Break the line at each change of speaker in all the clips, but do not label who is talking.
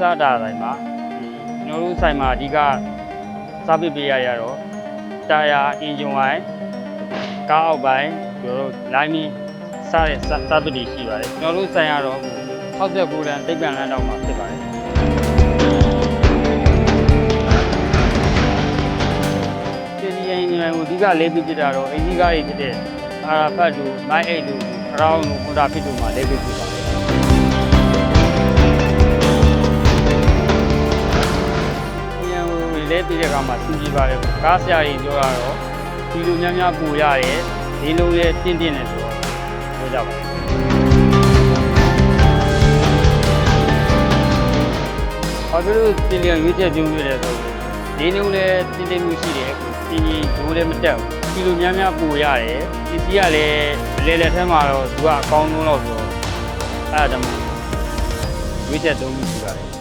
စားတာတိုင်းမှာဒီကျွန်တော်တို့ဆိုင်မှာအဓိကစားပစ်ပေးရရတော့တာယာအင်ဂျင်ဝိုင်းကားအောက်ပိုင်းကျွန်တော်တို့လိုင်းမီစားတဲ့စားစားပစ်တွေရှိပါတယ်ကျွန်တော်တို့ဆိုင်ရတော့69တန်းတိတ်ပြန်လမ်းတောင်မှာဖြစ်ပါတယ်ဒီဒီအင်ဂျင်ဝိုင်းကိုအဓိကလေးပြီးဖြစ်တာတော့အင်ဂျင်ကားတွေဖြစ်တဲ့အာရာဖတ်တို့မိုင်းအိတ်တို့အရောင်းတို့ဟွန်ဒါဖစ်တို့မှာလေးပြီးဖြစ်ပါတယ် ကိုလဲပြီးတဲ့အခါမှာစူးကြည့်ပါတယ်ကားဆရာကြီးပြောတာတော့ဒီလိုများများပူရတယ်ဒီလိုလဲတင့်တင့်နေဆိုတော့ပြောကြပါတယ်ဘာဖြစ်လို့တင်လျံရွေးချက်ပြုံးရလဲဆိုတော့ဒီလိုလဲတင့်တင့်မှုရှိတယ်ဒီကြီးဒိုးလည်းမတက်ဘူးဒီလိုများများပူရတယ်ဒီစီကလည်းလဲလဲထဲမှာတော့သူကအကောင်းဆုံးတော့ဆိုတော့အဲ့ဒါတည်းရွေးချက်သုံးခုရှိပါတယ်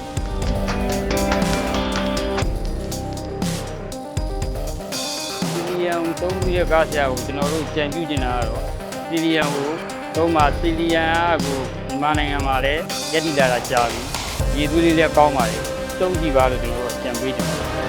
ယံသုံးပြီးတဲ့ကားဆရာကိုကျွန်တော်တို့ကြံပြုကျင်တာကတော့စီလီယံကိုသုံးမှာစီလီယံကကိုမြန်မာနိုင်ငံမှာလည်းရက်တည်လာတာကြာပြီရည်သွေးလေးလည်းကောင်းပါလေသုံးကြည့်ပါလို့ကျွန်တော်တို့ကြံပေးချင်ပါတယ်